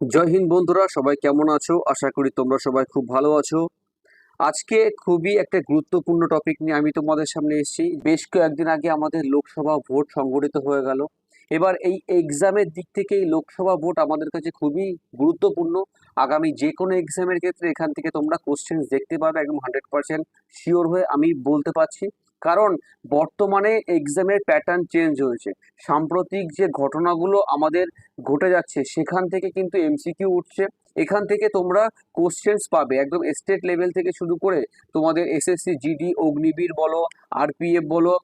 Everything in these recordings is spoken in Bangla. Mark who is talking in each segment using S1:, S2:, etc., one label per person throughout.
S1: জয় হিন্দ বন্ধুরা, সবাই কেমন আছো? আশা করি তোমরা সবাই খুব ভালো আছো। আজকে খুবই একটা গুরুত্বপূর্ণ টপিক নিয়ে আমি তোমাদের সামনে এসেছি। বেশ কয়েকদিন আগে আমাদের লোকসভা ভোট সংগঠিত হয়ে গেল। এবার এই এক্সামের দিক থেকে এই লোকসভা ভোট আমাদের কাছে খুবই গুরুত্বপূর্ণ। আগামী যে কোনো এক্সামের ক্ষেত্রে এখান থেকে তোমরা কোশ্চেন দেখতে পাবে একদম হান্ড্রেড পার্সেন্ট শিওর হয়ে আমি বলতে পারছি। কারণ বর্তমানে এক্সামের প্যাটার্ন চেঞ্জ হয়েছে। সাম্প্রতিক যে ঘটনাগুলো আমাদের ঘটে যাচ্ছে, সেখান থেকে কিন্তু এমসিকিউ উঠছে। এখান থেকে তোমরা কোশ্চেন্স পাবে। একদম স্টেট লেভেল থেকে শুরু করে তোমাদের এসএসসি জিডি অগ্নিবীর বলো আরপিএফ বলো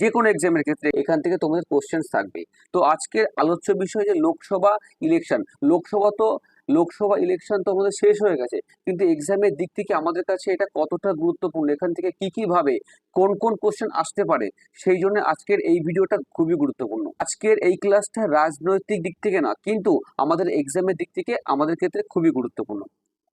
S1: যে কোনো এক্সামের ক্ষেত্রে এখান থেকে তোমাদের কোশ্চেন্স থাকবে। তো আজকের আলোচ্য বিষয় যে লোকসভা ইলেকশন লোকসভা তো লোকসভা ইলেকশন তো আমাদের শেষ হয়ে গেছে। কিন্তু এক্সামের দিক থেকে আমাদের কাছে এটা কতটা গুরুত্বপূর্ণ? এখান থেকে কি কি ভাবে, কোন কোন কোশ্চেন আসতে পারে? সেই জন্য আজকের এই ভিডিওটা খুবই গুরুত্বপূর্ণ। আজকের এই ক্লাসটা রাজনৈতিক দিক থেকে না, কিন্তু আমাদের এক্সামের দিক থেকে আমাদের ক্ষেত্রে খুবই গুরুত্বপূর্ণ।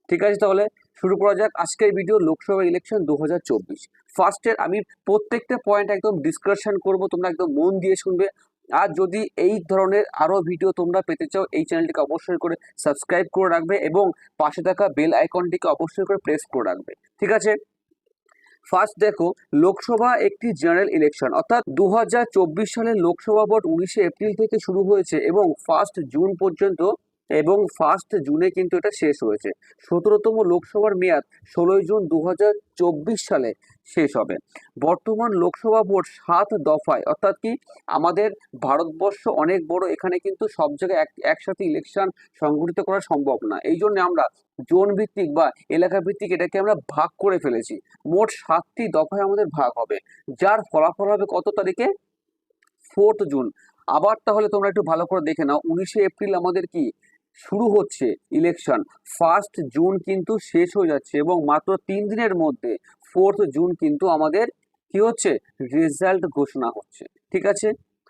S1: ঠিক আছে তাহলে? শুরু করা যাক আজকের ভিডিও লোকসভা ইলেকশন দু হাজার চব্বিশ ফার্স্টের আমি প্রত্যেকটা পয়েন্ট একদম ডিসকাশন করব, তোমরা একদম মন দিয়ে শুনবে। আর যদি এই ধরনের আরও ভিডিও তোমরা পেতে চাও, এই চ্যানেলটিকে অবশ্যই করে সাবস্ক্রাইব করে রাখবে এবং পাশে থাকা বেল আইকনটিকে অবশ্যই করে প্রেস করে রাখবে। ঠিক আছে? ফার্স্ট দেখো, লোকসভা একটি জেনারেল ইলেকশন অর্থাৎ দু সালের লোকসভা ভোট উনিশে এপ্রিল থেকে শুরু হয়েছে এবং ফার্স্ট জুন পর্যন্ত এবং ফার্স্ট জুনে কিন্তু এটা শেষ হয়েছে। সতেরোতম লোকসভার মেয়াদ ষোলোই জুন দু হাজার চব্বিশ সালে। শেষ হবে। বর্তমান লোকসভা ভোট সাত দফায়, অর্থাৎ কি আমাদের ভারতবর্ষ অনেক বড়, এখানে কিন্তু সব জায়গায় এক, একসাথে ইলেকশন সংগঠিত করা সম্ভব না। এই জন্য আমরা জোন ভিত্তিক বা এলাকা ভিত্তিক এটাকে আমরা ভাগ করে ফেলেছি। মোট সাতটি দফায় আমাদের ভাগ হবে, যার ফলাফল হবে কত তারিখে? Fourth June. আবার তাহলে তোমরা একটু ভালো করে দেখে নাও। উনিশে এপ্রিল আমাদের কি শুরু হচ্ছে ইলেকশন ফার্স্ট জুন কিন্তু শেষ হয়ে যাচ্ছে এবং মাত্র তিন দিনের মধ্যে ফোর্থ জুন কিন্তু আমাদের কি হচ্ছে? রেজাল্ট ঘোষণা হচ্ছে। ঠিক আছে?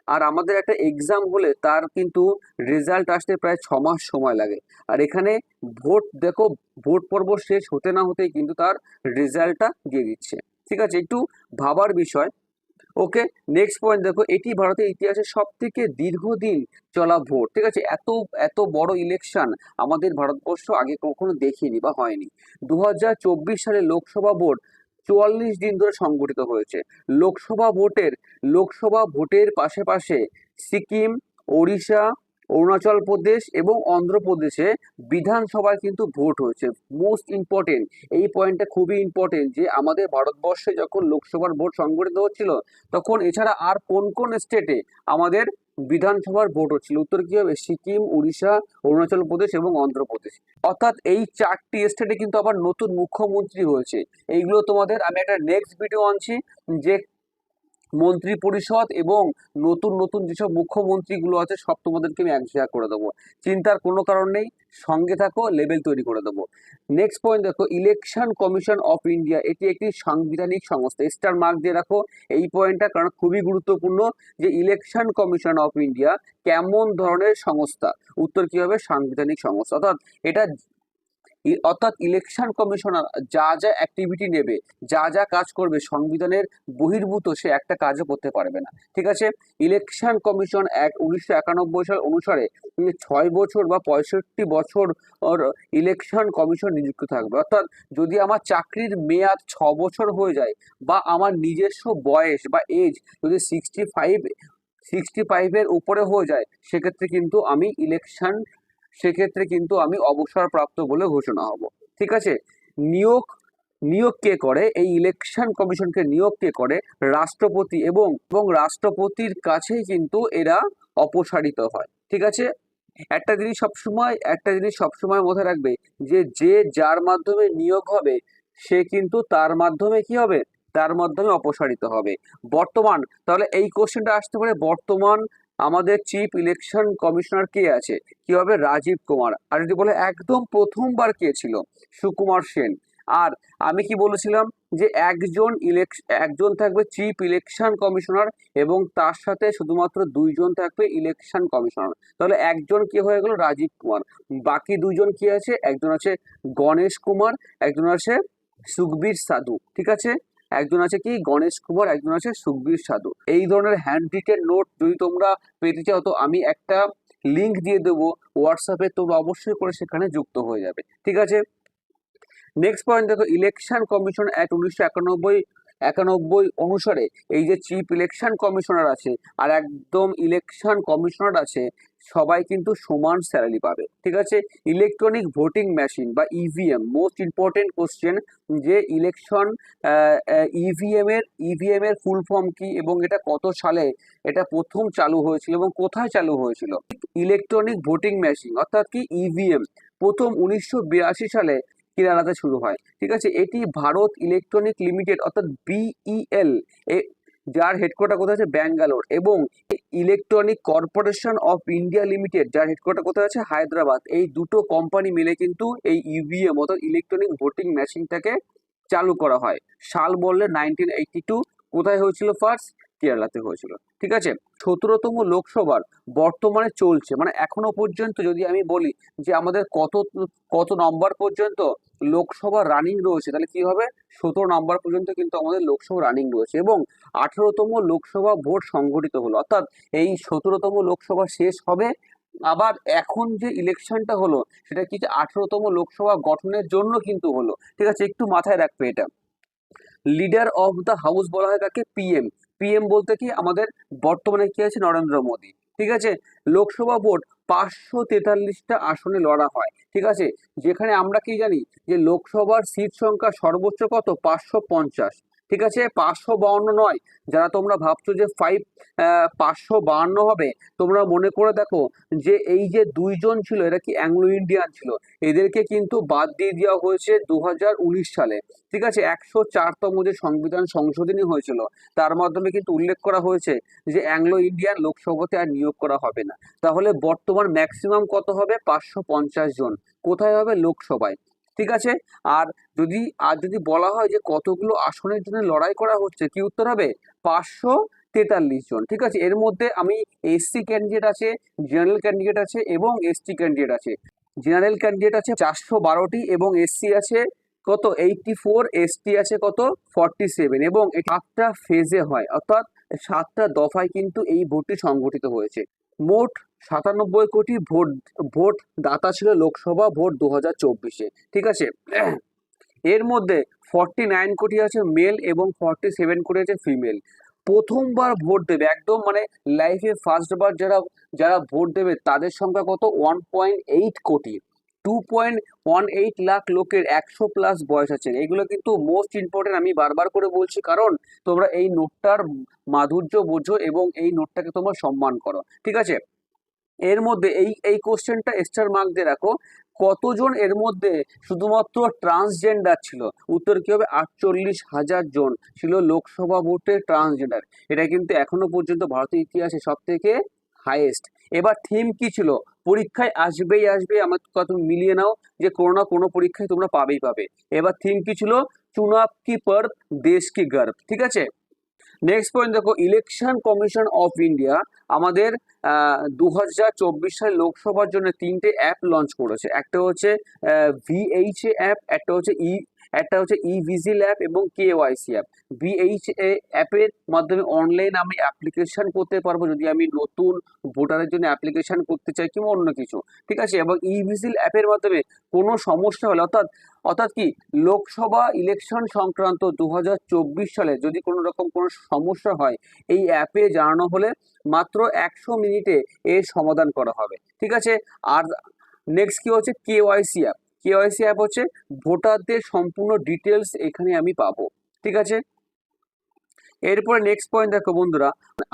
S1: আর আমাদের একটা এক্সাম হলে তার কিন্তু রেজাল্ট আসতে প্রায় ছ মাস সময় লাগে। আর এখানে ভোট, দেখো, ভোট পর্ব শেষ হতে না হতেই কিন্তু তার রেজাল্টটা দিয়ে দিচ্ছে। ঠিক আছে? একটু ভাবার বিষয়। ওকে নেক্সট পয়েন্ট দেখো, এটি ভারতের ইতিহাসে সব থেকে দীর্ঘদিন চলা ভোট, ঠিক আছে? এত এত বড় ইলেকশন আমাদের ভারতবর্ষ আগে কখনো দেখিনি বা হয়নি। দু হাজার চব্বিশ সালে লোকসভা ভোট চুয়াল্লিশ দিন ধরে সংগঠিত হয়েছে। লোকসভা ভোটের লোকসভা ভোটের পাশে পাশে সিকিম, ওড়িশা অরুণাচল প্রদেশ এবং অন্ধ্রপ্রদেশে বিধানসভায় কিন্তু ভোট হয়েছে। মোস্ট ইম্পর্টেন্ট এই পয়েন্টটা খুবই ইম্পর্টেন্ট যে আমাদের ভারতবর্ষে যখন লোকসভার ভোট সংগঠিত হচ্ছিল, তখন এছাড়া আর কোন কোন স্টেটে আমাদের বিধানসভার ভোট হচ্ছিল? উত্তর কি হবে? সিকিম, উড়িষ্যা, অরুণাচল প্রদেশ এবং অন্ধ্রপ্রদেশ। অর্থাৎ এই চারটি স্টেটে কিন্তু আবার নতুন মুখ্যমন্ত্রী হয়েছে। এইগুলো তোমাদের, আমি একটা নেক্সট ভিডিও আনছি, যে মন্ত্রী পরিষদ এবং নতুন নতুন যেসব মুখ্যমন্ত্রীগুলো আছে, সব তোমাদেরকে আমি এক করে দেবো। চিন্তার কোনো কারণ নেই, সঙ্গে থাকো লেভেল তৈরি করে দেবো। নেক্সট পয়েন্ট দেখো ইলেকশন কমিশন অফ ইন্ডিয়া এটি একটি সাংবিধানিক সংস্থা। স্টার মার্ক দিয়ে রাখো এই পয়েন্টটা কারণ খুবই গুরুত্বপূর্ণ যে ইলেকশন কমিশন অফ ইন্ডিয়া কেমন ধরনের সংস্থা? উত্তর কি হবে? সাংবিধানিক সংস্থা। অর্থাৎ এটা অর্থাৎ ইলেকশন কমিশনার যা যা অ্যাক্টিভিটি নেবে, যা যা কাজ করবে, সংবিধানের বহির্ভূত সে একটা কাজও করতে পারবে না। ঠিক আছে? ইলেকশন কমিশন এক উনিশশো একানব্বই সাল অনুসারে ছয় বছর বা পঁয়ষট্টি বছর ইলেকশন কমিশন নিযুক্ত থাকবে। অর্থাৎ যদি আমার চাকরির মেয়াদ ছ বছর হয়ে যায় বা আমার নিজস্ব বয়স বা এজ যদি সিক্সটি ফাইভ সিক্সটি ফাইভের উপরে হয়ে যায়, সেক্ষেত্রে কিন্তু আমি ইলেকশন সেক্ষেত্রে কিন্তু আমি অবসরপ্রাপ্ত বলে ঘোষণা হব। ঠিক আছে? নিয়োগ নিয়োগ কে করে? এই ইলেকশন কমিশনকে নিয়োগ কে করে? রাষ্ট্রপতি এবং এবং রাষ্ট্রপতির কাছেই কিন্তু এরা অপসারিত হয়। ঠিক আছে? একটা জিনিস সবসময়, একটা জিনিস সবসময় মাথায় রাখবে যে যে যার মাধ্যমে নিয়োগ হবে, সে কিন্তু তার মাধ্যমে কি হবে? তার মাধ্যমে অপসারিত হবে। বর্তমান, তাহলে এই কোশ্চেনটা আসতে পারে বর্তমান আমাদের চিফ ইলেকশন কমিশনার কে আছে? কি হবে? রাজীব কুমার। আর যদি বলে একদম প্রথমবার কে ছিল? সুকুমার সেন। আর আমি কি বলেছিলাম? যে একজন ইলেক একজন থাকবে চিফ ইলেকশন কমিশনার এবং তার সাথে শুধুমাত্র দুইজন থাকবে ইলেকশন কমিশনার তাহলে একজন কি হয়ে গেল রাজীব কুমার। বাকি দুইজন কি আছে? একজন আছে গণেশ কুমার, একজন আছে সুখবীর সাধু। ঠিক আছে? একজন আছে কি? গণেশ কুমার, একজন আছে সুখবীর সাধু। এই ধরনের হ্যান্ড রিটেন নোট যদি তোমরা পেতে চাও, তো আমি একটা লিংক দিয়ে দেবো হোয়াটসঅ্যাপে তোমরা অবশ্যই করে সেখানে যুক্ত হয়ে যাবে। ঠিক আছে? নেক্সট পয়েন্ট দেখো ইলেকশন কমিশন অ্যাক্ট উনিশশো একানব্বই একানব্বই অনুসারে এই যে চিফ ইলেকশন কমিশনার আছে আর একদম ইলেকশন কমিশনার আছে, সবাই কিন্তু সমান স্যালারি পাবে। ঠিক আছে? ইলেকট্রনিক ভোটিং মেশিন বা ইভিএম মোস্ট ইম্পর্টেন্ট কোশ্চেন যে ইলেকশন ইভিএম এর ইভিএম এর ফুল ফর্ম কি এবং এটা কত সালে, এটা প্রথম চালু হয়েছিল এবং কোথায় চালু হয়েছিল? ইলেকট্রনিক ভোটিং মেশিন অর্থাৎ কি ইভিএম প্রথম উনিশশো বিরাশি সালে কেরালাতে শুরু হয়। ঠিক আছে? এটি ভারত ইলেকট্রনিক লিমিটেড, অর্থাৎ বিইএল, এ যার হেডকোয়ার্টার কোথায় আছে? ব্যাঙ্গালোর। এবং electronic corporation of India limited, যার হেডকোয়ার্টার কোথায় আছে? হায়দ্রাবাদ। এই দুটো কোম্পানি মিলে কিন্তু এই ইভিএম অর্থাৎ ইলেকট্রনিক ভোটিং মেশিনটাকে চালু করা হয়। সাল বললে নাইনটিন এইটটি টু কোথায় হয়েছিল ফার্স্ট কেরালাতে হয়েছিল। ঠিক আছে? সতেরোতম লোকসভার বর্তমানে চলছে। মানে এখনও পর্যন্ত যদি আমি বলি যে আমাদের কত কত নম্বর পর্যন্ত লোকসভা রানিং রয়েছে, তাহলে কি হবে? সতেরো নম্বর পর্যন্ত কিন্তু আমাদের লোকসভা রানিং রয়েছে এবং আঠেরোতম লোকসভা ভোট সংগঠিত হলো। অর্থাৎ এই সতেরোতম লোকসভা শেষ হবে, আবার এখন যে ইলেকশনটা হলো, সেটা কি যে আঠেরোতম লোকসভা গঠনের জন্য কিন্তু হলো। ঠিক আছে, একটু মাথায় রাখবে এটা। লিডার অফ দ্য হাউস বলা হয় তাকে পিএম পিএম বলতে কি আমাদের বর্তমানে কি আছে? নরেন্দ্র মোদী। ঠিক আছে, লোকসভা ভোট পাঁচশো তেতাল্লিশটা আসনে লড়া হয়, ঠিক আছে? যেখানে আমরা কি জানি যে লোকসভার সিট সংখ্যা সর্বোচ্চ কত? পাঁচশো পঞ্চাশ। ঠিক আছে? পাঁচশো বাউন্ন নয়। যারা তোমরা ভাবছ যে ফাইভ পাঁচশো বাহান্ন হবে, তোমরা মনে করে দেখো যে এই যে দুইজন ছিল, এরা কি অ্যাংলো ইন্ডিয়ান ছিল? এদেরকে কিন্তু বাদ দিয়ে দেওয়া হয়েছে দু হাজার উনিশ সালে। ঠিক আছে? একশো চারতম যে সংবিধান সংশোধনী হয়েছিল, তার মাধ্যমে কিন্তু উল্লেখ করা হয়েছে যে অ্যাংলো ইন্ডিয়ান লোকসভাতে আর নিয়োগ করা হবে না। তাহলে বর্তমান ম্যাক্সিমাম কত হবে? পাঁচশো পঞ্চাশ জন। কোথায় হবে? লোকসভায়। ঠিক আছে? আর যদি আর যদি বলা হয় যে কতগুলো আসনের জন্য লড়াই করা হচ্ছে, কি উত্তর হবে? পাঁচশো তেতাল্লিশ জন, ঠিক আছে? এর মধ্যে আমি এসসি ক্যান্ডিডেট আছে জেনারেল ক্যান্ডিডেট আছে এবং এসটি ক্যান্ডিডেট আছে। জেনারেল ক্যান্ডিডেট আছে চারশো বারোটি এবং এসসি আছে কত? এইটটি ফোর এসটি আছে কত? ফর্টি সেভেন এবং সাতটা ফেজে হয়। অর্থাৎ সাতটা দফায় কিন্তু এই ভোটটি সংগঠিত হয়েছে। মোট সাতানব্বই কোটি ভোট ভোট দাতা ছিল লোকসভা ভোট দু হাজার চব্বিশে, ঠিক আছে? এর মধ্যে ফর্টি নাইন কোটি আছে মেল এবং ফর্টি সেভেন কোটি আছে ফিমেল প্রথমবার ভোট দেবে, একদম মানে লাইফে ফার্স্টবার যারা যারা ভোট দেবে তাদের সংখ্যা কত? One point eight crore. Two point one eight lakh লোকের একশো প্লাস বয়স আছে। এগুলো কিন্তু মোস্ট ইম্পর্টেন্ট আমি বারবার করে বলছি, কারণ তোমরা এই নোটটার মাধুর্য বোঝো এবং এই নোটটাকে তোমরা সম্মান করো, ঠিক আছে? এর মধ্যে এই এই কোশ্চেনটা স্টার মার্ক দিয়ে রাখো। কতজন এর মধ্যে শুধুমাত্র ট্রান্সজেন্ডার ছিল? উত্তর কি হবে? আটচল্লিশ হাজার জন ছিল লোকসভা ভোটে ট্রান্সজেন্ডার এটা কিন্তু এখনও পর্যন্ত ভারতের ইতিহাসে সব থেকে হাইয়েস্ট এবার থিম কি ছিল? পরীক্ষায় আসবেই আসবে আমার কত মিলিয়ে নাও যে কোনো না কোনো পরীক্ষায় তোমরা পাবেই পাবে। এবার থিম কি ছিল? চুনাব কি পর দেশ কি গর্ব? ঠিক আছে? নেক্সট পয়েন্ট দেখো ইলেকশন কমিশন অফ ইন্ডিয়া আমাদের দু হাজার চব্বিশ সালে লোকসভার জন্য তিনটে অ্যাপ লঞ্চ করেছে। একটা হচ্ছে ভিএইচএ অ্যাপ একটা হচ্ছে ই একটা হচ্ছে ই ভিজিল অ্যাপ এবং কেওয়াইসি অ্যাপ ভিএইচ এ অ্যাপের মাধ্যমে অনলাইন আমি অ্যাপ্লিকেশন করতে পারব। যদি আমি নতুন ভোটারের জন্য অ্যাপ্লিকেশন করতে চাই কিংবা অন্য কিছু, ঠিক আছে? এবং ই ভিজিল অ্যাপের মাধ্যমে কোনো সমস্যা হলে, অর্থাৎ অর্থাৎ কি? লোকসভা ইলেকশন সংক্রান্ত দু হাজার চব্বিশ সালে যদি কোনো রকম কোনো সমস্যা হয়, এই অ্যাপে জানানো হলে মাত্র একশো মিনিটে এর সমাধান করা হবে। ঠিক আছে? আর নেক্সট কি হচ্ছে? কেওয়াইসি অ্যাপ কেওয়াইসি অ্যাপ হচ্ছে। ভোটারদের সম্পূর্ণ ডিটেলস এখানে আমি পাবো। ঠিক আছে? এরপরে নেক্সট পয়েন্ট দেখো বন্ধুরা,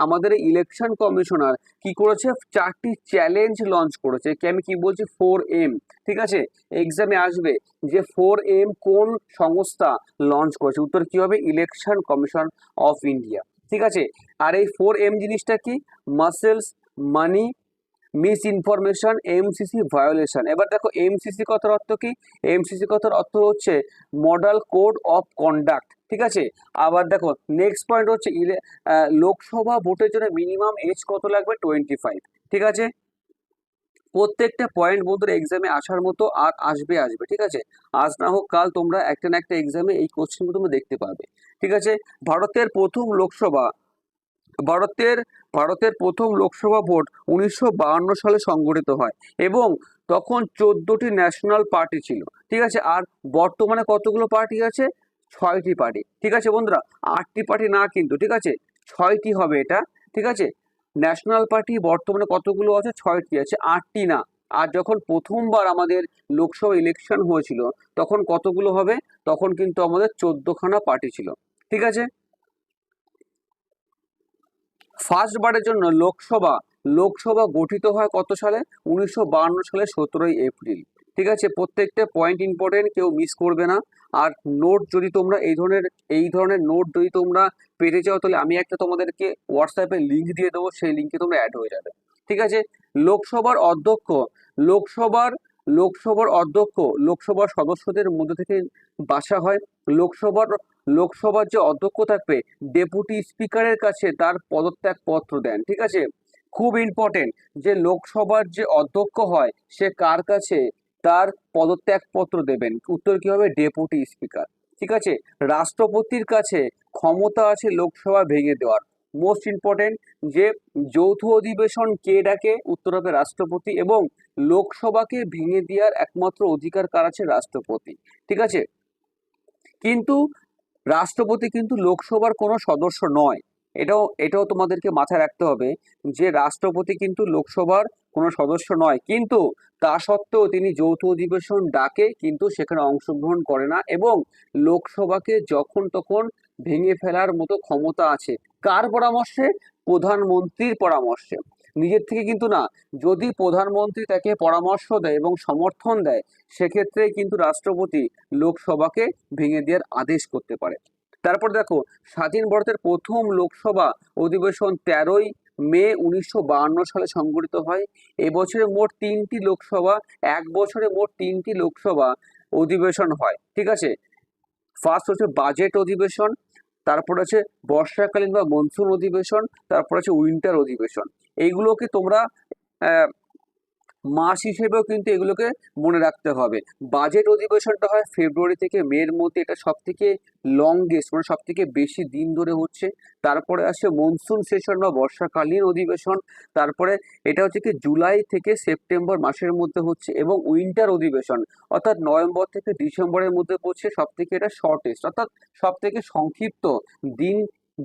S1: আমাদের ইলেকশন কমিশনার কি করেছে? চারটি চ্যালেঞ্জ লঞ্চ করেছে। কি আমি কি বলছি? ফোর এম ঠিক আছে? এক্সামে আসবে যে ফোর এম কোন সংস্থা লঞ্চ করেছে। উত্তর কি হবে? ইলেকশন কমিশন অফ ইন্ডিয়া ঠিক আছে? আর এই ফোর এম জিনিসটা কি? Muscles money misinformation MCC violation এবার দেখো এমসিসি কথার অর্থ কি? এমসিসি কথার অর্থ হচ্ছে মডেল কোড অফ কন্ডাক্ট ঠিক আছে? আবার দেখো নেক্সট পয়েন্ট হচ্ছে লোকসভা ভোটের জন্য মিনিমাম এজ কত লাগবে? টোয়েন্টি ফাইভ ঠিক আছে? প্রত্যেকটা পয়েন্ট বন্ধুরা এক্সামে আসার মতো আর আসবে আসবে, ঠিক আছে? আজ না হোক, কাল তোমরা একটা না একটা এক্সামে এই কোশ্চেনগুলো তোমরা দেখতে পাবে, ঠিক আছে? ভারতের প্রথম লোকসভা, ভারতের ভারতের প্রথম লোকসভা ভোট উনিশশো সালে সংগঠিত হয় এবং তখন চোদ্দটি ন্যাশনাল পার্টি ছিল। ঠিক আছে? আর বর্তমানে কতগুলো পার্টি আছে? ছয়টি পার্টি। ঠিক আছে বন্ধুরা? আটটি পার্টি না কিন্তু, ঠিক আছে? ছয়টি হবে এটা। ঠিক আছে? ন্যাশনাল পার্টি বর্তমানে কতগুলো আছে? ছয়টি আছে। আটটি না। আর যখন প্রথমবার আমাদের লোকসভা ইলেকশন হয়েছিল, তখন কতগুলো হবে? তখন কিন্তু আমাদের চোদ্দখানা পার্টি ছিল। ঠিক আছে? ফার্স্ট বারের জন্য লোকসভা লোকসভা গঠিত হয় কত সালে? উনিশশো সালে সতেরোই এপ্রিল। ঠিক আছে? প্রত্যেকটা পয়েন্ট ইম্পর্টেন্ট কেউ মিস করবে না। আর নোট যদি তোমরা এই ধরনের এই ধরনের নোট যদি তোমরা পেতে চাও, তাহলে আমি একটা তোমাদেরকে হোয়াটসঅ্যাপে লিঙ্ক দিয়ে দেবো, সেই লিঙ্কে তোমরা অ্যাড হয়ে যাবে। ঠিক আছে? লোকসভার অধ্যক্ষ, লোকসভার লোকসভার অধ্যক্ষ, লোকসভার সদস্যদের মধ্যে থেকে বাসা হয়। লোকসভার লোকসভার যে অধ্যক্ষ থাকবে ডেপুটি স্পিকারের কাছে তার পদত্যাগ পত্র দেন, ঠিক আছে? খুব ইম্পর্টেন্ট যে লোকসভার যে অধ্যক্ষ হয়, সে কার কাছে? তার পদত্যাগ পত্র দেবেন। উত্তর কি হবে? ডেপুটি স্পিকার ঠিক আছে? রাষ্ট্রপতির কাছে ক্ষমতা আছে লোকসভা ভেঙে দেওয়ার। মোস্ট ইম্পর্টেন্ট যে যৌথ অধিবেশন কে ডাকে? উত্তর হবে রাষ্ট্রপতি এবং লোকসভাকে ভেঙে দেওয়ার একমাত্র অধিকার কার আছে? রাষ্ট্রপতি, ঠিক আছে? কিন্তু রাষ্ট্রপতি কিন্তু লোকসভার কোনো সদস্য নয়। এটাও এটাও তোমাদেরকে মাথায় রাখতে হবে যে রাষ্ট্রপতি কিন্তু লোকসভার কোনো সদস্য নয়। কিন্তু তা সত্ত্বেও তিনি যৌথ অধিবেশন ডাকে, কিন্তু সেখানে অংশগ্রহণ করে না এবং লোকসভাকে যখন তখন ভেঙে ফেলার মতো ক্ষমতা আছে। কার পরামর্শে? প্রধানমন্ত্রীর পরামর্শে। নিজের থেকে কিন্তু না। যদি প্রধানমন্ত্রী তাকে পরামর্শ দেয় এবং সমর্থন দেয় সেক্ষেত্রে কিন্তু রাষ্ট্রপতি লোকসভাকে ভেঙে দেওয়ার আদেশ করতে পারে। তারপর দেখো, স্বাধীন ভারতের প্রথম লোকসভা অধিবেশন তেরোই মে উনিশশো সালে সংগঠিত হয়। এবছরে মোট তিনটি লোকসভা, এক বছরে মোট তিনটি লোকসভা অধিবেশন হয়। ঠিক আছে? ফার্স্ট হচ্ছে বাজেট অধিবেশন তারপর আছে বর্ষাকালীন বা মনসুন অধিবেশন তারপর আছে উইন্টার অধিবেশন। এইগুলোকে তোমরা মাস হিসেবেও কিন্তু এগুলোকে মনে রাখতে হবে। বাজেট অধিবেশনটা হয় ফেব্রুয়ারি থেকে মের মধ্যে। এটা সব থেকে লংগেস্ট মানে সব থেকে বেশি দিন ধরে হচ্ছে। তারপরে আসে মনসুন সেশন বা বর্ষাকালীন অধিবেশন। তারপরে এটা হচ্ছে কি জুলাই থেকে সেপ্টেম্বর মাসের মধ্যে হচ্ছে এবং উইন্টার অধিবেশন। অর্থাৎ নভেম্বর থেকে ডিসেম্বরের মধ্যে পড়ছে সব থেকে এটা শর্টেস্ট অর্থাৎ সব থেকে সংক্ষিপ্ত দিন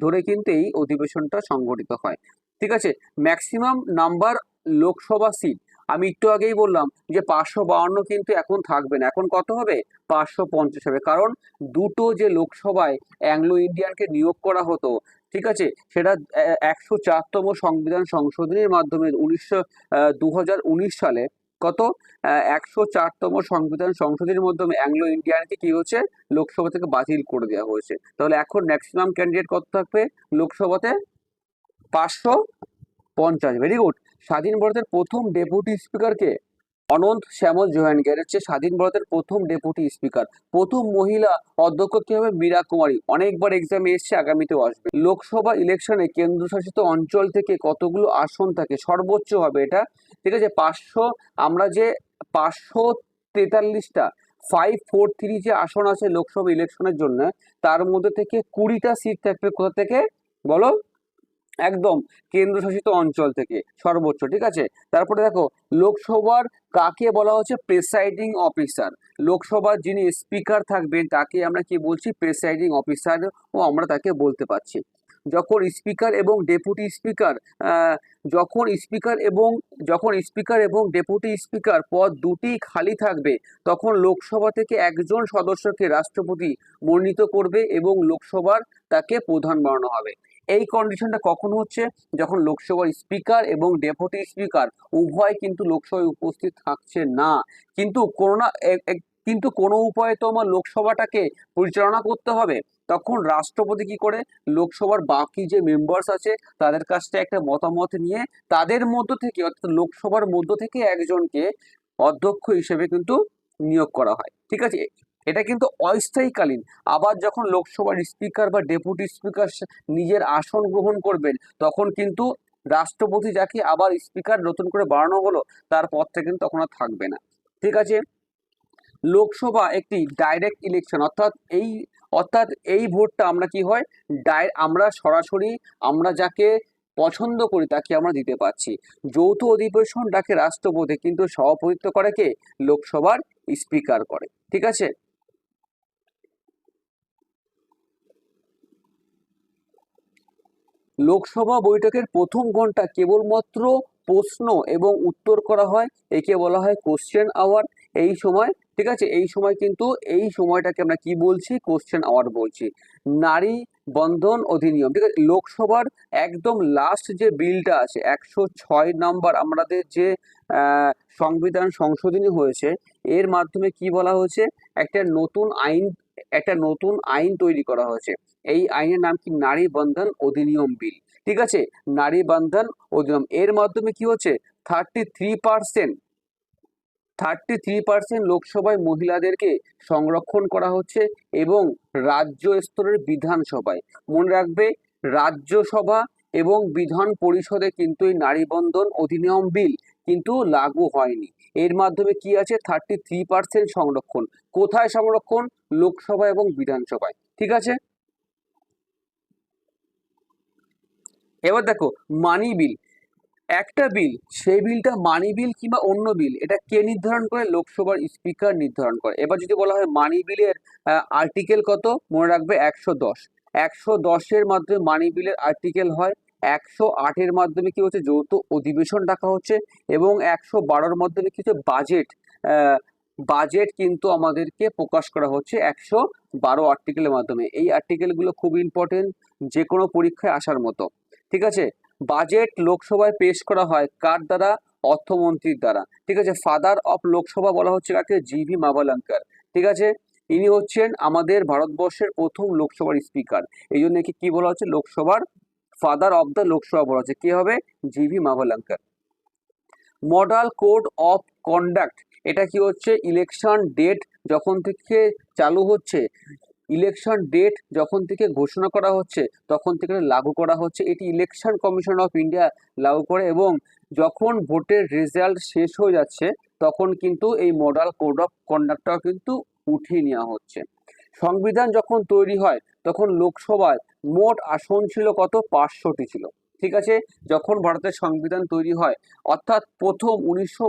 S1: ধরে কিন্তু এই অধিবেশনটা সংগঠিত হয়। ঠিক আছে? ম্যাক্সিমাম নাম্বার লোকসভা সিট আমি একটু আগেই বললাম যে পাঁচশো বাউান্ন কিন্তু এখন থাকবে না। এখন কত হবে? পাঁচশো পঞ্চাশ হবে। কারণ দুটো যে লোকসভায় অ্যাংলো ইন্ডিয়ানকে নিয়োগ করা হতো, ঠিক আছে? সেটা একশো চারতম সংবিধান সংশোধনীর মাধ্যমে উনিশশো দু সালে কত? একশো চারতম সংবিধান সংশোধনীর মাধ্যমে অ্যাংলো ইন্ডিয়ানকে কি হচ্ছে লোকসভা থেকে বাতিল করে দেওয়া হয়েছে। তাহলে এখন ম্যাক্সিমাম ক্যান্ডিডেট কত থাকবে? লোকসভাতে পাঁচশো পঞ্চাশ। ভেরি গুড স্বাধীন ভারতের প্রথম ডেপুটি স্পিকারকে? অনন্ত শ্যামল জোহানকে। এটা হচ্ছে স্বাধীন ভারতের প্রথম ডেপুটি স্পিকার। প্রথম মহিলা অধ্যক্ষ কি হবে মীরা কুমারী। অনেকবার এক্সামে এসছে, আগামীতেও আসবে। লোকসভা ইলেকশনে কেন্দ্রশাসিত অঞ্চল থেকে কতগুলো আসন থাকে? সর্বোচ্চ হবে এটা। ঠিক আছে, পাঁচশো, আমরা যে পাঁচশো তেতাল্লিশটা ফাইভ ফোর থ্রি যে আসন আছে লোকসভা ইলেকশনের জন্য, তার মধ্যে থেকে কুড়িটা সিট থাকবে কোথা থেকে? বলো? একদম কেন্দ্রশাসিত অঞ্চল থেকে সর্বোচ্চ, ঠিক আছে? তারপরে দেখো, লোকসভার কাকে বলা হচ্ছে প্রেসাইডিং অফিসার লোকসভার যিনি স্পিকার থাকবেন, তাকে আমরা কি বলছি? প্রেসাইডিং অফিসার ও আমরা তাকে বলতে পারছি। যখন স্পিকার এবং ডেপুটি স্পিকার যখন স্পিকার এবং, যখন স্পিকার এবং ডেপুটি স্পিকার পদ দুটি খালি থাকবে, তখন লোকসভা থেকে একজন সদস্যকে রাষ্ট্রপতি মনোনীত করবে এবং লোকসভার তাকে প্রধান বানানো হবে। এই কন্ডিশনটা কখন হচ্ছে? যখন লোকসভার স্পিকার এবং ডেপুটি স্পিকার উভয় কিন্তু লোকসভায় উপস্থিত থাকছে না। কিন্তু কোনো না কিন্তু কোনো উপায়ে তো আমার লোকসভাটাকে পরিচালনা করতে হবে। তখন রাষ্ট্রপতি কি করে? লোকসভার বাকি যে মেম্বার্স আছে, তাদের কাছ থেকে একটা মতামত নিয়ে তাদের মধ্য থেকে, অর্থাৎ লোকসভার মধ্য থেকে একজনকে অধ্যক্ষ হিসেবে কিন্তু নিয়োগ করা হয়। ঠিক আছে? এটা কিন্তু অস্থায়ীকালীন। আবার যখন লোকসভার স্পিকার বা ডেপুটি স্পিকার নিজের আসন গ্রহণ করবেন, তখন কিন্তু রাষ্ট্রপতি যাকে আবার স্পিকার নতুন করে বাড়ানো হলো, তার পদটা কিন্তু তখন আর থাকবে না। ঠিক আছে? লোকসভা একটি ডাইরেক্ট ইলেকশন অর্থাৎ এই অর্থাৎ এই ভোটটা আমরা কি হয়? ডাই, আমরা সরাসরি, আমরা যাকে পছন্দ করি তাকে আমরা দিতে পারছি। যৌথ অধিবেশন ডাকে রাষ্ট্রপতি, কিন্তু সভাপতিত্ব করে কে? লোকসভার স্পিকার করে। ঠিক আছে? লোকসভা বৈঠকের প্রথম ঘণ্টা কেবলমাত্র প্রশ্ন এবং উত্তর করা হয়, একে বলা হয় কোশ্চেন আওয়ার এই সময়, ঠিক আছে? এই সময় কিন্তু এই সময়টাকে আমরা কি বলছি? কোশ্চেন আওয়ার বলছি। নারী বন্ধন অধিনিয়ম, ঠিক আছে? লোকসভার একদম লাস্ট যে বিলটা আছে, একশো ছয় নাম্বার আমাদের যে সংবিধান সংশোধনী হয়েছে, এর মাধ্যমে কি বলা হয়েছে? একটা নতুন আইন একটা নতুন আইন তৈরি করা হয়েছে। এই আইনের নাম কি নারী বন্ধন অধিনিয়ম বিল। ঠিক আছে? নারী বন্ধন অধিনিয়ম। এর মাধ্যমে কি হচ্ছে? Thirty three percent thirty three percent লোকসভায় মহিলাদেরকে সংরক্ষণ করা হচ্ছে এবং রাজ্য স্তরের বিধানসভায়। মনে রাখবে, রাজ্যসভা এবং বিধান পরিষদে কিন্তু এই নারী বন্ধন অধিনিয়ম বিল কিন্তু লাগু হয়নি। এর মাধ্যমে কি আছে? থার্টি থ্রি পার্সেন্ট সংরক্ষণ। কোথায় সংরক্ষণ? লোকসভা এবং বিধানসভায়। ঠিক আছে? এবার দেখো মানি বিল একটা বিল সেই বিলটা মানি বিল কিংবা অন্য বিল এটা কে নির্ধারণ করে? লোকসভার স্পিকার নির্ধারণ করে। এবার যদি বলা হয় মানি বিলের আর্টিকেল কত? মনে রাখবে একশো দশ। একশো দশের মাধ্যমে মানি বিলের আর্টিকেল হয়। একশো আটের মাধ্যমে কি হচ্ছে, যৌথ অধিবেশন ডাকা হচ্ছে এবং একশো বারোর মাধ্যমে কি হচ্ছে বাজেট বাজেট কিন্তু আমাদেরকে প্রকাশ করা হচ্ছে একশো বারো আর্টিকেলের মাধ্যমে। এই আর্টিকেলগুলো খুব ইম্পর্টেন্ট যে কোনো পরীক্ষায় আসার মতো। ঠিক আছে? বাজেট লোকসভায় পেশ করা হয় কার দ্বারা? অর্থমন্ত্রীর দ্বারা। ঠিক আছে? ফাদার অফ লোকসভা বলা হচ্ছে কাকে? জিভি মাভালঙ্কার ঠিক আছে? ইনি হচ্ছেন আমাদের ভারতবর্ষের প্রথম লোকসভার স্পিকার এই জন্য কি বলা হচ্ছে? লোকসভার ফাদার অফ দ্য লোকসভা বলা হচ্ছে কে হবে? GV Mavalankar. Model code of conduct, এটা কি হচ্ছে? ইলেকশন ডেট যখন থেকে চালু হচ্ছে, ইলেকশন ডেট যখন থেকে ঘোষণা করা হচ্ছে, তখন থেকে লাগু করা হচ্ছে। এটি ইলেকশন কমিশন অফ ইন্ডিয়া লাগু করে এবং যখন ভোটের রেজাল্ট শেষ হয়ে যাচ্ছে, তখন কিন্তু এই মডাল কোড অফ কন্ডাক্টটাও কিন্তু উঠিয়ে নেওয়া হচ্ছে। সংবিধান যখন তৈরি হয় তখন লোকসভায় মোট আসন ছিল কত? পাঁচশোটি ছিল। ঠিক আছে? যখন ভারতের সংবিধান তৈরি হয়, অর্থাৎ প্রথম উনিশশো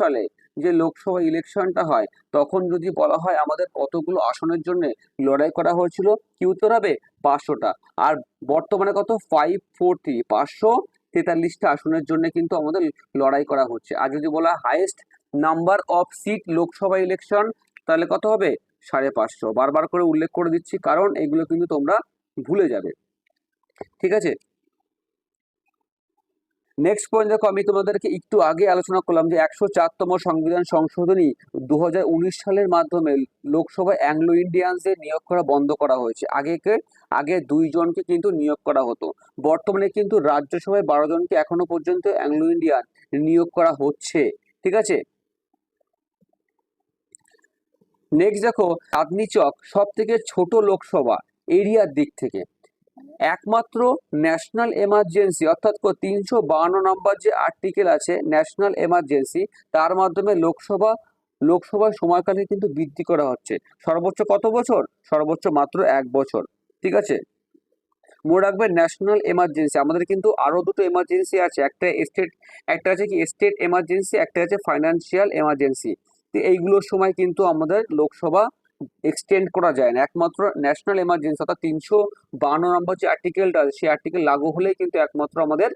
S1: সালে যে লোকসভা ইলেকশনটা হয়, তখন যদি বলা হয় আমাদের কতগুলো আসনের জন্য লড়াই করা হয়েছিল, কি উত্তর হবে? পাঁচশোটা। আর বর্তমানে কত? ফাইভ ফোর থ্রি পাঁচশো তেতাল্লিশটা আসনের জন্য কিন্তু আমাদের লড়াই করা হচ্ছে। আর যদি বলা highest number of seat Lok Sabha election তাহলে কত হবে? সাড়ে পাঁচশো। বারবার করে উল্লেখ করে দিচ্ছি, কারণ এগুলো কিন্তু তোমরা ভুলে যাবে। ঠিক আছে? নেক্সট পয়েন্ট দেখো, আমি তোমাদেরকে একটু আগে আলোচনা করলাম যে একশো চারতম সংবিধান সংশোধনী দু হাজার উনিশ সালের মাধ্যমে লোকসভায় অ্যাংলো ইন্ডিয়ানসদের নিয়োগ করা বন্ধ করা হয়েছে। আগেকে আগে দুইজনকে কিন্তু নিয়োগ করা হতো। বর্তমানে কিন্তু রাজ্যসভায় বারো জনকে এখনও পর্যন্ত অ্যাংলো ইন্ডিয়ান নিয়োগ করা হচ্ছে। ঠিক আছে? নেক্সট দেখো চাঁদনি চক সব থেকে ছোট লোকসভা এরিয়ার দিক থেকে। একমাত্র ন্যাশনাল এমার্জেন্সি অর্থাৎ তিনশো বাহান্ন নম্বর যে আর্টিকেল আছে ন্যাশনাল এমার্জেন্সি তার মাধ্যমে লোকসভা, লোকসভার সময়কালে কিন্তু বৃদ্ধি করা হচ্ছে। সর্বোচ্চ কত বছর? সর্বোচ্চ মাত্র এক বছর। ঠিক আছে? মনে রাখবে ন্যাশনাল এমার্জেন্সি আমাদের কিন্তু আরও দুটো এমার্জেন্সি আছে। একটা স্টেট একটা আছে কি স্টেট এমার্জেন্সি একটা আছে ফাইন্যান্সিয়াল এমার্জেন্সি তো এইগুলোর সময় কিন্তু আমাদের লোকসভা এক্সটেন্ড করা যায় না। একমাত্র ন্যাশনাল এমার্জেন্সি অর্থাৎ তিনশো বান্ন নম্বর যে আর্টিকেলটা সেই আর্টিকেল লাগু হলেই কিন্তু একমাত্র আমাদের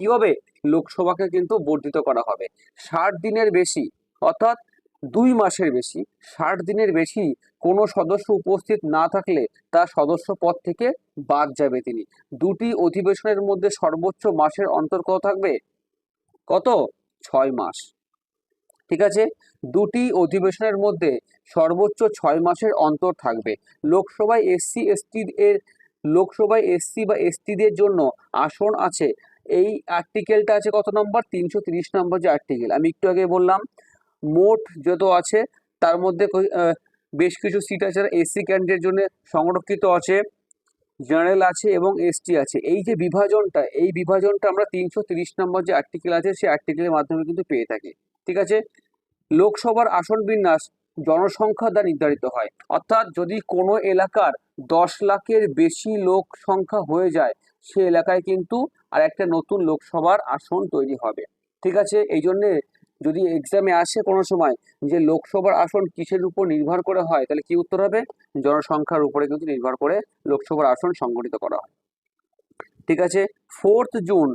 S1: কি হবে লোকসভাকে কিন্তু বর্ধিত করা হবে? ষাট দিনের বেশি অর্থাৎ দুই মাসের বেশি। ষাট দিনের বেশি কোনো সদস্য উপস্থিত না থাকলে তার সদস্য পদ থেকে বাদ যাবে তিনি। দুটি অধিবেশনের মধ্যে সর্বোচ্চ মাসের অন্তর কত থাকবে? কত? ছয় মাস। ঠিক আছে? দুটি অধিবেশনের মধ্যে সর্বোচ্চ ছয় মাসের অন্তর থাকবে। লোকসভায় এসসি এসটি এর, লোকসভায় এসসি বা এসটিদের জন্য আসন আছে। এই আর্টিকেলটা আছে কত নম্বর? তিনশো তিরিশ নম্বর যে আর্টিকেল আমি একটু আগে বললাম, মোট যত আছে, তার মধ্যে বেশ কিছু সিট আছে এসসি ক্যান্ডিডেটের জন্য সংরক্ষিত আছে জেনারেল আছে এবং এসটি আছে। এই যে বিভাজনটা, এই বিভাজনটা আমরা তিনশো তিরিশ নম্বর যে আর্টিকেল আছে, সেই আর্টিকেলের মাধ্যমে কিন্তু পেয়ে থাকি। ঠিক আছে? লোকসভার আসন বিন্যাস জনসংখ্যা দ্বারা নির্ধারিত হয়। অর্থাৎ যদি কোনো এলাকার দশ লাখের বেশি লোক সংখ্যা হয়ে যায়, সে এলাকায় কিন্তু আর একটা নতুন লোকসভার আসন তৈরি হবে। ঠিক আছে? এই জন্যে যদি এক্সামে আসে কোনো সময় যে লোকসভার আসন কিসের উপর নির্ভর করে হয়, তাহলে কি উত্তর হবে? জনসংখ্যার উপরে কিন্তু নির্ভর করে লোকসভার আসন সংগঠিত করা হয়। ঠিক আছে? Fourth June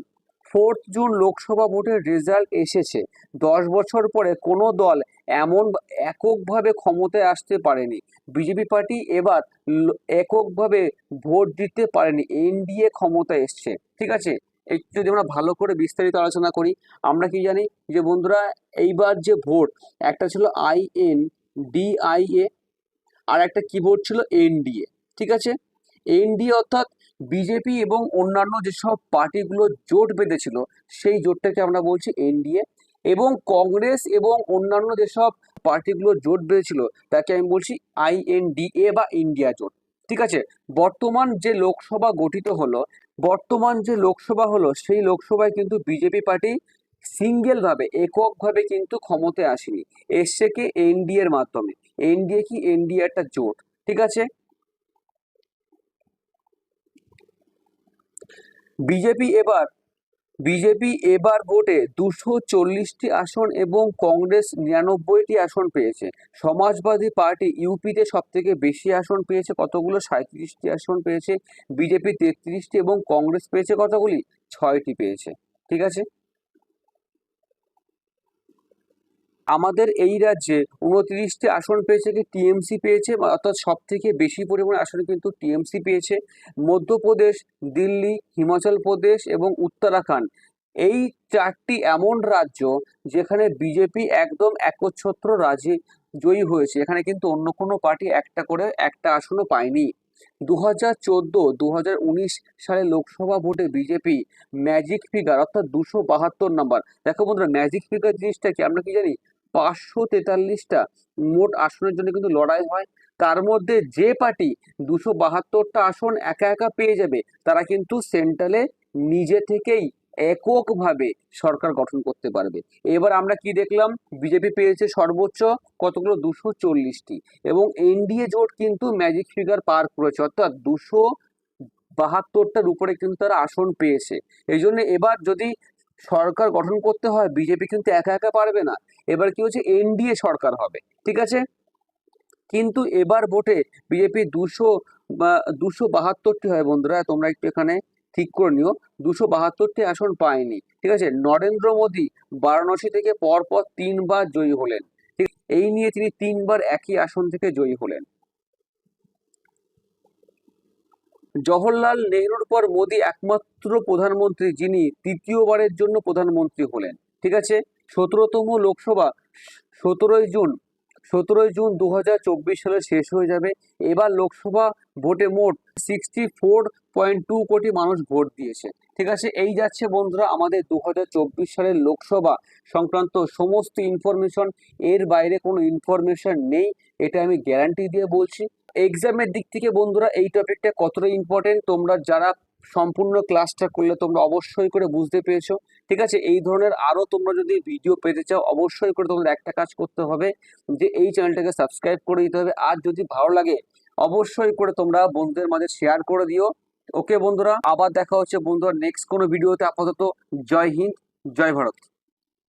S1: fourth June Lok Sabha ভোটের রেজাল্ট এসেছে। দশ বছর পরে কোনো দল এমন এককভাবে ক্ষমতায় আসতে পারেনি। বিজেপি পার্টি এবার এককভাবে ভোট দিতে পারেনি। এনডিএ ক্ষমতায় এসছে। ঠিক আছে? একটু যদি আমরা ভালো করে বিস্তারিত আলোচনা করি, আমরা কি জানি যে বন্ধুরা, এইবার যে ভোট, একটা ছিল আইএন ডিআইএ আর একটা কি ভোট ছিল এনডিএ। ঠিক আছে? এনডিএ অর্থাৎ বিজেপি এবং অন্যান্য যেসব পার্টিগুলো জোট বেঁধেছিল, সেই জোটটাকে আমরা বলছি এনডিএ এবং কংগ্রেস এবং অন্যান্য যেসব পার্টিগুলো জোট বেঁধেছিল, তাকে আমি বলছি আইএনডিএ বা ইন্ডিয়া জোট। ঠিক আছে? বর্তমান যে লোকসভা গঠিত হলো, বর্তমান যে লোকসভা হলো, সেই লোকসভায় কিন্তু বিজেপি পার্টি সিঙ্গেল ভাবে এককভাবে কিন্তু ক্ষমতায় আসেনি। এসছে কি এনডিএ এর মাধ্যমে। এনডিএ কি এনডিএ একটা জোট। ঠিক আছে? বিজেপি এবার বিজেপি এবার ভোটে দুশো চল্লিশটি আসন এবং কংগ্রেস নিরানব্বইটি আসন পেয়েছে। সমাজবাদী পার্টি ইউপিতে সব থেকে বেশি আসন পেয়েছে কতগুলো? সাঁত্রিশটি আসন পেয়েছে। বিজেপি তেত্রিশটি এবং কংগ্রেস পেয়েছে কতগুলি? ছয়টি পেয়েছে। ঠিক আছে? আমাদের এই রাজ্যে উনত্রিশটি আসন পেয়েছে কি টিএমসি পেয়েছে অর্থাৎ সব থেকে বেশি পরিমাণে আসন কিন্তু টিএমসি পেয়েছে। মধ্যপ্রদেশ, দিল্লি, হিমাচল প্রদেশ এবং উত্তরাখণ্ড। এই চারটি এমন রাজ্য যেখানে বিজেপি একদম একচ্ছত্র রাজ্যে জয়ী হয়েছে। এখানে কিন্তু অন্য কোনো পার্টি একটা করে একটা আসনও পায়নি। দু হাজার চোদ্দ দু হাজার উনিশ সালে লোকসভা ভোটে বিজেপি ম্যাজিক ফিগার, অর্থাৎ দুশো বাহাত্তর নাম্বার। দেখো বন্ধুরা, ম্যাজিক ফিগার জিনিসটা কি? আমরা কি জানি? পাঁচশো তেতাল্লিশটা মোট আসনের জন্য কিন্তু লড়াই হয়। তার মধ্যে যে পার্টি দুশো বাহাত্তরটা আসন একা একা পেয়ে যাবে, তারা কিন্তু সেন্ট্রালে নিজে থেকেই এককভাবে সরকার গঠন করতে পারবে। এবার আমরা কি দেখলাম? বিজেপি পেয়েছে সর্বোচ্চ কতগুলো? দুশো চল্লিশটি। এবং এনডিএ জোট কিন্তু ম্যাজিক ফিগার পার করেছে, অর্থাৎ দুশো বাহাত্তরটার উপরে কিন্তু তারা আসন পেয়েছে। এই জন্য এবার যদি সরকার গঠন করতে হয়, বিজেপি কিন্তু একা একা পারবে না। এবার কি হচ্ছে? এনডিএ সরকার হবে, ঠিক আছে? কিন্তু এবার ভোটে বিজেপি দুশো বা দুশো বাহাত্তরটি হয় বন্ধুরা, তোমরা একটু এখানে ঠিক করে নিও, দুশো বাহাত্তরটি আসন পায়নি, ঠিক আছে? নরেন্দ্র মোদী বারাণসী থেকে পরপর তিনবার জয়ী হলেন, ঠিক এই নিয়ে তিনি তিনবার একই আসন থেকে জয়ী হলেন। জওহরলাল নেহরুর পর মোদী একমাত্র প্রধানমন্ত্রী, যিনি তৃতীয়বারের জন্য প্রধানমন্ত্রী হলেন। ঠিক আছে? সতেরোতম লোকসভা, সতেরোই জুন সতেরোই জুন দু হাজার চব্বিশ সালে শেষ হয়ে যাবে। এবার লোকসভা ভোটে মোট সিক্সটি ফোর পয়েন্ট টু কোটি মানুষ ভোট দিয়েছে। ঠিক আছে? এই যাচ্ছে বন্ধুরা আমাদের দু হাজার চব্বিশ সালের লোকসভা সংক্রান্ত সমস্ত ইনফরমেশন এর বাইরে কোনো ইনফরমেশন নেই। এটা আমি গ্যারান্টি দিয়ে বলছি। এক্সামের দিক থেকে বন্ধুরা, এই টপিকটা কতটা ইম্পর্টেন্ট তোমরা যারা সম্পূর্ণ ক্লাসটা করলে তোমরা অবশ্যই করে বুঝতে পেরেছ। ঠিক আছে? এই ধরনের আরও তোমরা যদি ভিডিও পেতে চাও, অবশ্যই করে তোমাদের একটা কাজ করতে হবে, যে এই চ্যানেলটাকে সাবস্ক্রাইব করে দিতে হবে। আর যদি ভালো লাগে, অবশ্যই করে তোমরা বন্ধুদের মাঝে শেয়ার করে দিও। ওকে বন্ধুরা? আবার দেখা হচ্ছে বন্ধুরা নেক্সট কোনো ভিডিওতে আপাতত জয় হিন্দ, জয় ভারত।